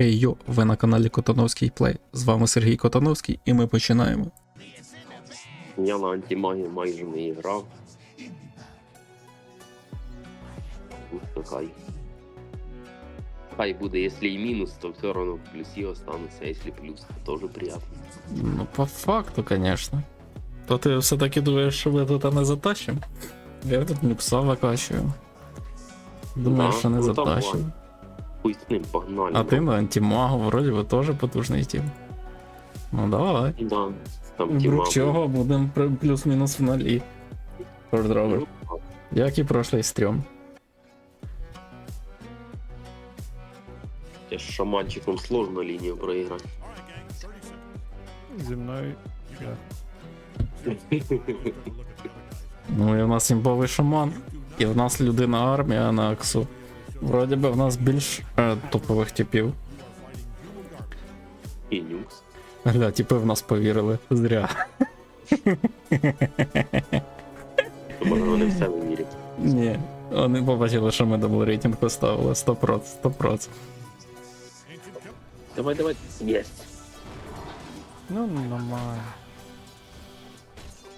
Хей йо, ви на каналі Котановський Плей. З вами Сергій Котановський, і ми починаємо. Я на антимагі майже не грав. Ну, хай. Хай буде, якщо і мінус, то все одно в плюсі остануться, а якщо плюс, то теж приємно. Ну, по факту, звісно. То ти все-таки думаєш, що ми тут не затащимо? Я тут нюкса викачую. Думаю, Да, що не ну, затащимо. Хуй з ним, погнали. А ти на антимагу, вроді би теж потужний тім. Ну давай. Да, там Вдруг тіма. чого будемо при- плюс-мінус в нолі. Що? Як і прошлий стрьом. Я з шаманчиком сложно лінію проіграти. Зі мною. я. Ну і в нас імбовий шаман, і в нас людина армія на Аксу. Вроді би в нас більш е, топових типів. І нюкс. Гля, типи в нас повірили. Зря. Може вони в себе вірять. Ні. Вони побачили, що ми дабл рейтинг поставили. 100%, 100%. Давай, давай. Єсть. Ну, нормально.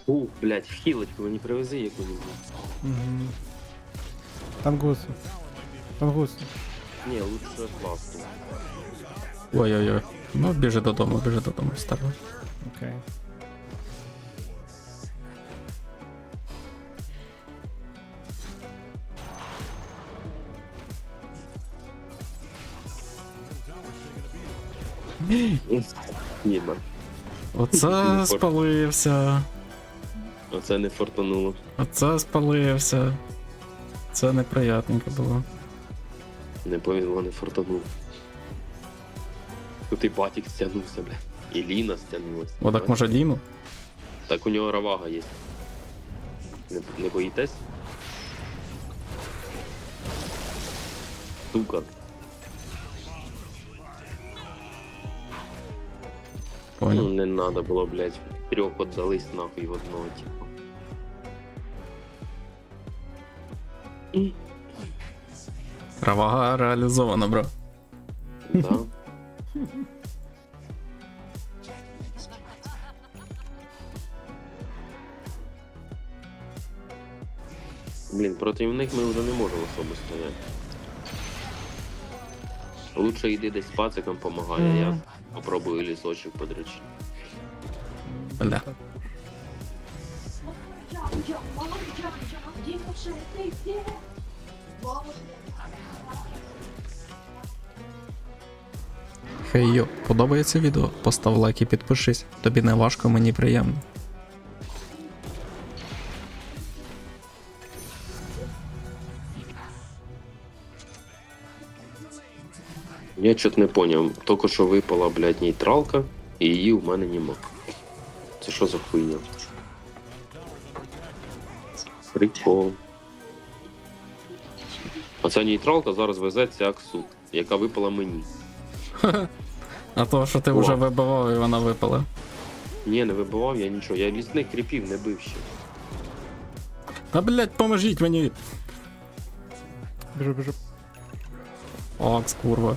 У, блядь, хілочку мені привези яку-нибудь. Угу. Тангуси. Тангуси. Ні, лучше класу. Ой-ой-ой. Ну, біжи додому, біжи додому, старий. Окей. Ні, man. Оце спалився. Оце не фортануло. Оце спалився. Це неприятненько було. Не повезло, не фортануло. Тут і батік стягнувся, бля. І Ліна стягнулася. О, так може Ліну? Так у нього равага є. Не, не боїтесь? Сука. Ну, Понял. не надо було, блядь. Трьох отдались нахуй в одного, типу. Равага реалізована, бро. Да. Блін, проти них ми вже не можемо особо стояти. Лучше йди десь з пациком помагає, я попробую лісочок подречі. Бля. Хей йо, подобається відео? Постав лайк і підпишись. Тобі не важко, мені приємно. Я чот не поняв. Тільки що випала, блядь, нейтралка, і її в мене нема. Це що за хуйня? Прикол. А ця нейтралка зараз везеться Аксу, яка випала мені. А то, що ти О. вже вибивав і вона випала. Ні, не вибивав я нічого. Я лісних кріпів не бив ще. Та блять, поможіть мені! Біжу, біжу. Акс, курва.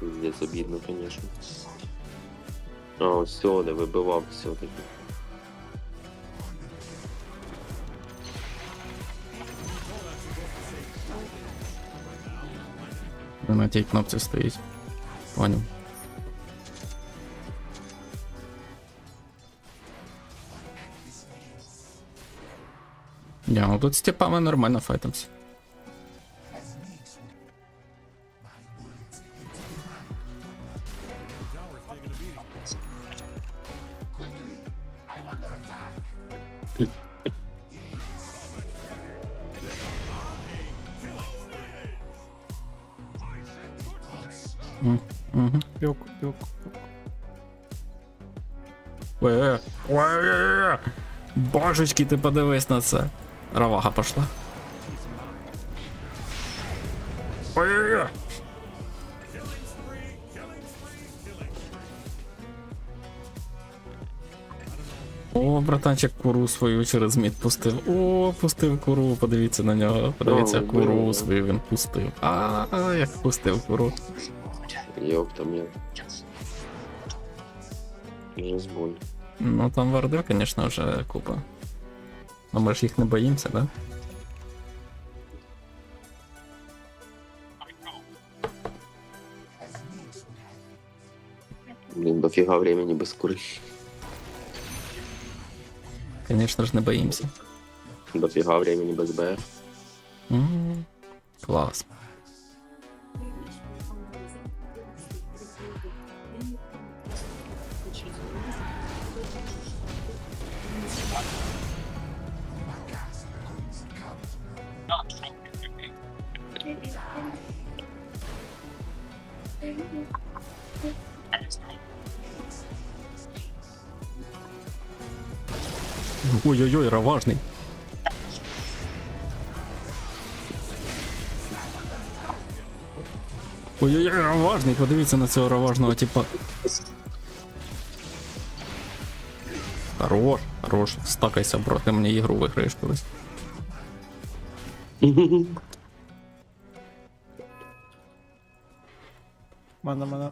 Пиздец, обідно, звісно. А, ось все, де вибивав все-таки. На тій кнопці стоїть. Поняв. Я, ну тут з типами нормально файтимся. Божечки, ти подивись на це. Равага пошла. Ой-ой-ой. О, братанчик куру свою через мід пустив. О, пустив куру, подивіться на нього. Подивіться, куру свою він пустив. А, а, як пустив куру. Йоп там я. Вже. Ну там вардив, звісно, вже купа. Ну ми ж їх не боїмося, да? Блин, дофига времени без куры. Конечно же, не боимся. Дофига времени без БФ. М -м -м, класс. Ой-ой-ой, раважний. Ой-ой-ой, раважний, подивіться на цього раважного типа. Хорош, хорош, стакайся, бро, ти мені ігру виграєш колись. Мана, мана.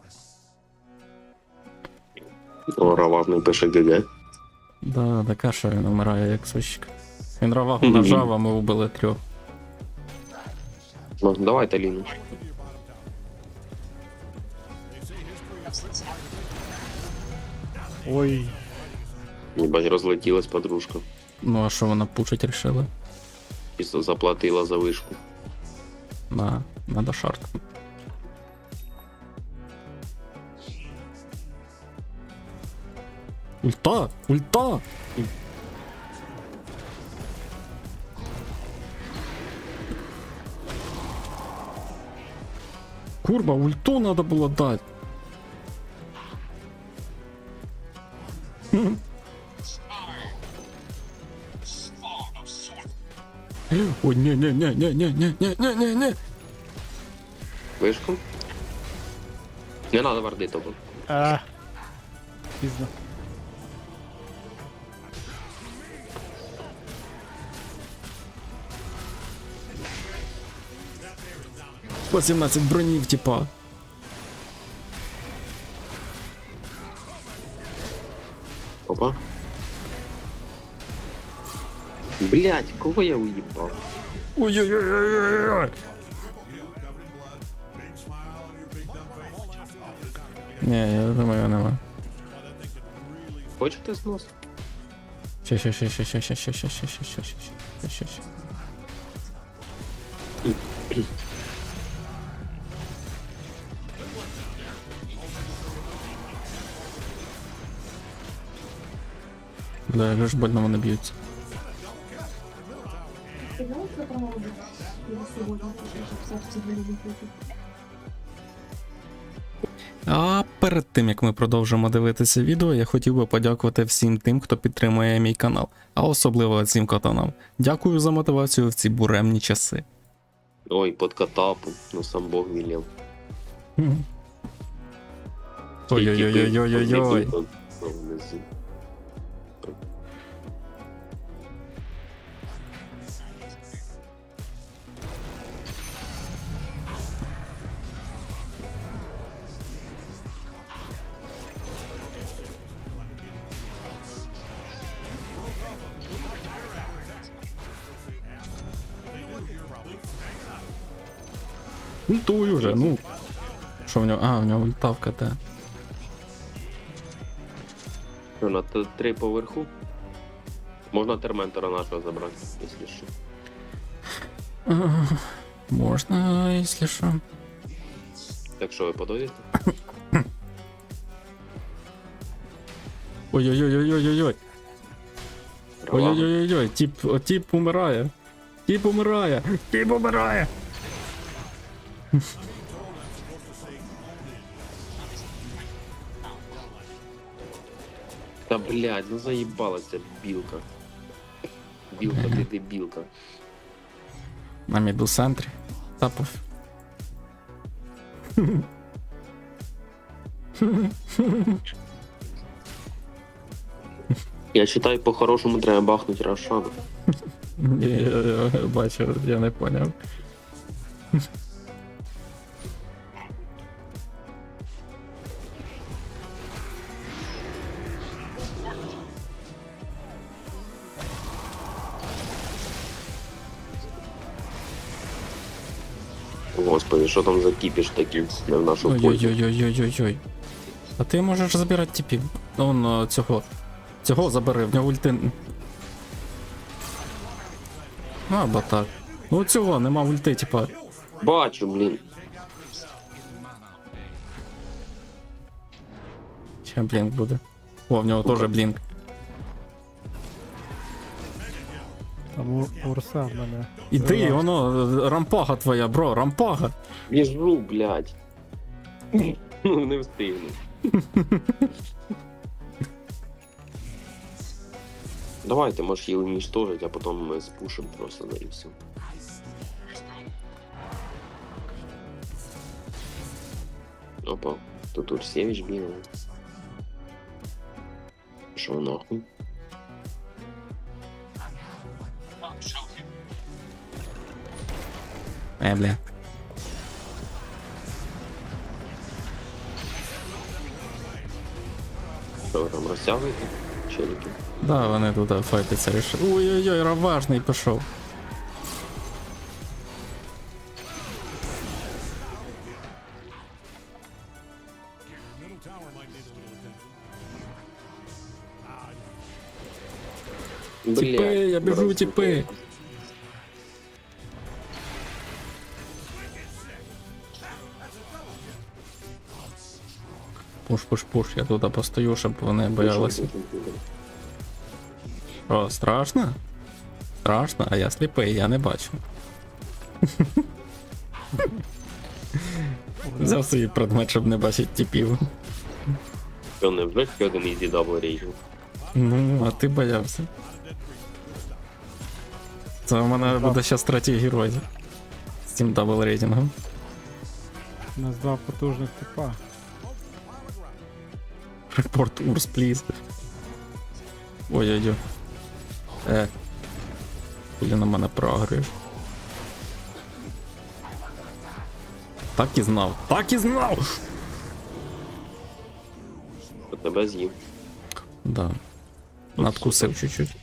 О, Раважний пише ГГ. Да, така що він вмирає як сущик. Він равагу нажав, а ми вбили трьох. Ну, давайте Ліну. Ой. Єбать, розлетілась подружка. Ну а що вона пушить рішила? І заплатила за вишку. На, надо шарт. Ульта! Ульта! Курба, ульту надо было дать. Хм. Ой, не-не-не-не-не-не-не-не-не. Вишку? Не надо варди тобі. А. Пізно. По 17 бронів, типа. Опа. Блять, кого я уїбав? Ой-ой-ой-ой-ой. Не, я думаю, нема. Хочете знос? Ща, ща, ща, ща, ща, ща, ща, ща, ща, ща, ща, ща, ща, ща. Бля, як больно вони б'ються. А перед тим як ми продовжимо дивитися відео, я хотів би подякувати всім тим, хто підтримує мій канал, а особливо цим катанам. Дякую за мотивацію в ці буремні часи. Ой, под катапу, ну сам Бог велел. Ой-ой-ой-ой-ой-ой. Внизу. Ультуй уже, ну. Що в нього? А, в нього ульта в КТ. Що, на т- три поверху? Можна терментора нашого забрати, якщо що. Можна, якщо що. Так що ви подойдете? Ой-ой-ой-ой-ой-ой. Равагу? Ой-ой-ой-ой, тип, о, тип умирає. Тип умирає. Тип умирає. Да блядь, ну заебалась эта билка. Билка, ты ты билка. На миду. Тапов. Я считаю, по хорошему, треба бахнуть Рошану. Бачив, я не понял. Господи, що там за кіпіш такий в нашу пользу? Ой-ой-ой-ой-ой-ой. А ти можеш забирати типів. Он о, цього. Цього забери, в нього ульти. Ну, або так. Ну цього, нема ульти, типа. Бачу, блін. Ще блінк буде. О, в нього теж блінк. Там у- урса в мене. Іди, воно, рампага твоя, бро, рампага. Біжу, блядь. Ну, не встигну. Давайте, можеш її уничтожить, а потім ми спушим просто на і все. Опа, тут Урсевич бігає. Що нахуй? Е, бля. Що ви там розтягуєте? Челіки? Да, вони туди файтиться рішили. Ой-ой-ой, раважний пішов. Тіпи, я біжу, тіпи. Пуш, пуш, пуш, я туди постою, щоб вони боялися. О, страшно? Страшно, а я сліпий, я не бачу. Взяв свій предмет, щоб не бачити типів. Що не вже один ізі дабл рейтинг? Ну, а ти боявся. Це в мене буде ще третій герой. З цим дабл рейтингом. У нас два потужних типа. Репорт Урс, пліз. Ой-ой-ой. Е. Хули на мене програєш. Так і знав. Так і знав! Тебе з'їв. Да. Надкусив чуть-чуть.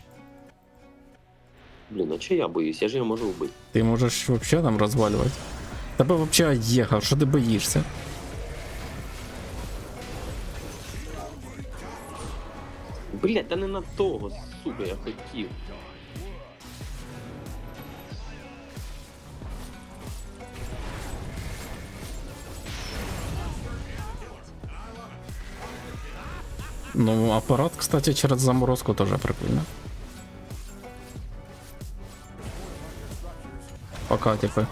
Блін, а чи я боюсь? Я ж його можу вбити. Ти можеш вообще там розвалювати. Тебе вообще їхав, що ти боїшся? Блять, та не на того, сука, я хотів. Ну, апарат, кстати, через заморозку тоже прикольно. Пока, типа.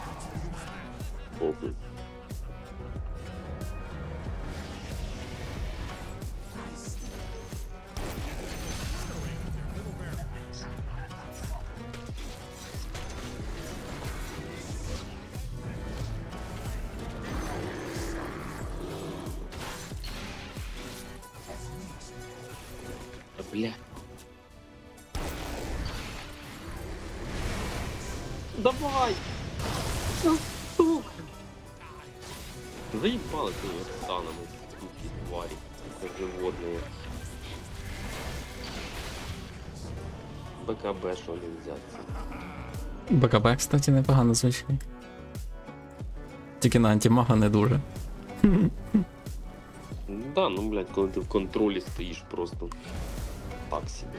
Давай! Ну, сука! Заебало ты ее станом, эти твари, как животные. БКБ что ли взяться? БКБ, кстати, непогано звичайно. Тільки на антимага не дуже. Да, ну блядь, коли ти в контролі стоїш просто так себе.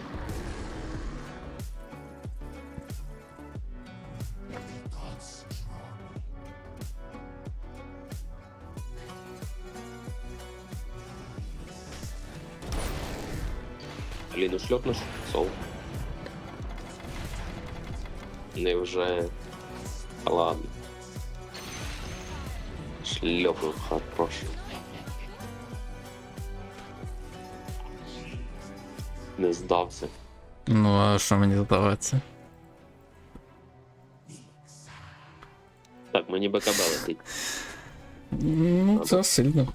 Аліну шльопнеш? Сол. Невже. Ладно. Шльопнув хорошо. Не здався. Ну, а що мені здаватися? Так, мені БКБ летить. Ну, це сильно.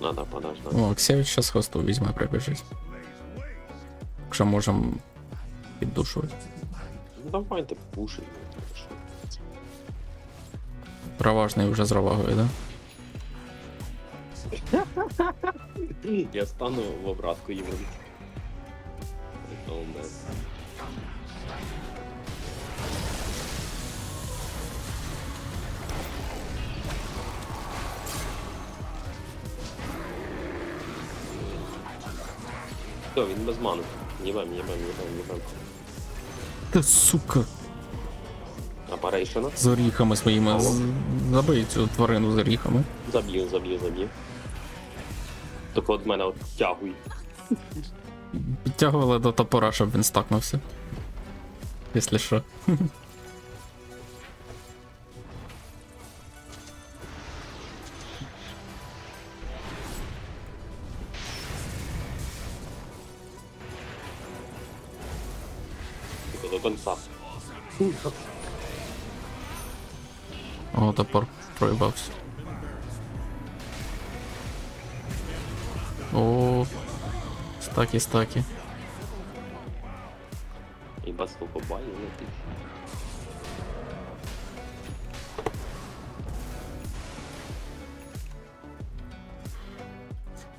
Надо подождати. О, Оксевич зараз хосту візьме, прибіжить. Якщо можемо піддушувати. Ну давайте пушить. Проважний вже з ровагою, да? Я стану в обратку йому. Все, він без мани. Єбем, ебам, ебам, ебам. Та сука. Апарейшена. З оріхами своїми. З- Забий цю тварину з оріхами. Заб'ю, заб'ю, заб'ю. Тільки от мене от тягуй. Підтягували до топора, щоб він стакнувся. Якщо що. Топор проїбався. О, стаки, стаки. І без сколько баю летить.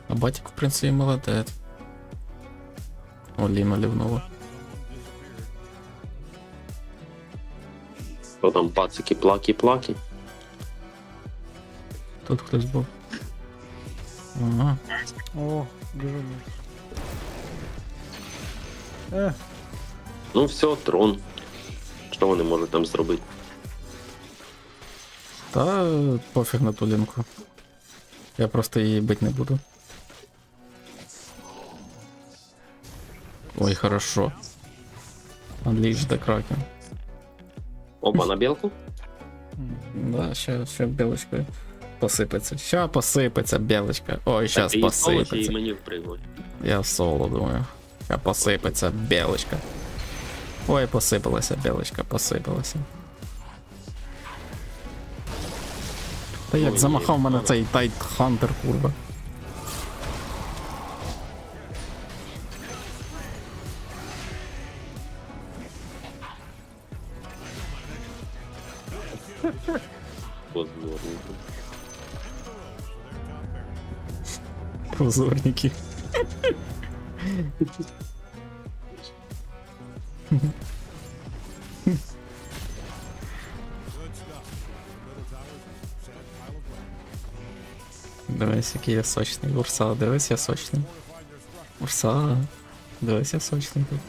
А батик, в принципі, молодець. О, Ліна лівнула. Що там пацики, плаки, плаки. Тут хтось був. Ага. О, дуже ніж. Е, Ну все, трон. Що вони можуть там зробити? Та пофіг на ту лінку. Я просто її бить не буду. Ой, хорошо. Unleash the Kraken. Оба на білку? м, Да, ще, ще білочкою Посипеться. Ща посипеться білочка. Ой, щас Так, і посипеться. мені Я Я соло думаю. Ща посипеться білочка. Ой, посипалася білочка, посипалася. Та як замахав мене цей Тайт Хантер, курва. Позорники. Дивись, який я сочний. Урса, дивись, я сочний. Урса, дивись, я сочний тут.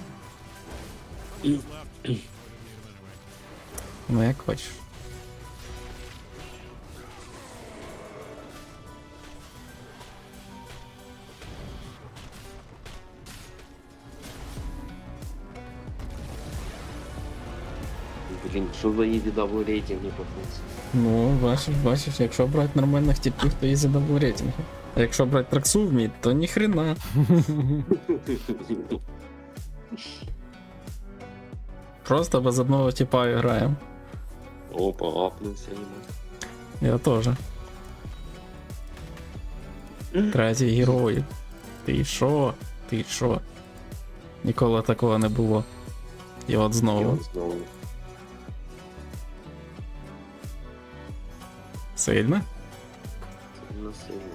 Ну як хочеш. Блін, що за дав рейтинг не попався? Ну, бачиш, бачиш, якщо брати нормальних типів, то дабл рейтинги. А якщо брати траксу в мід, то ніхрена. Просто без одного типа граємо. Опа, апнувся йому. Я теж. Третій герой. Ти що? Ти що? Ніколи такого не було. І от І от знову. Сильно? Сильно сильно.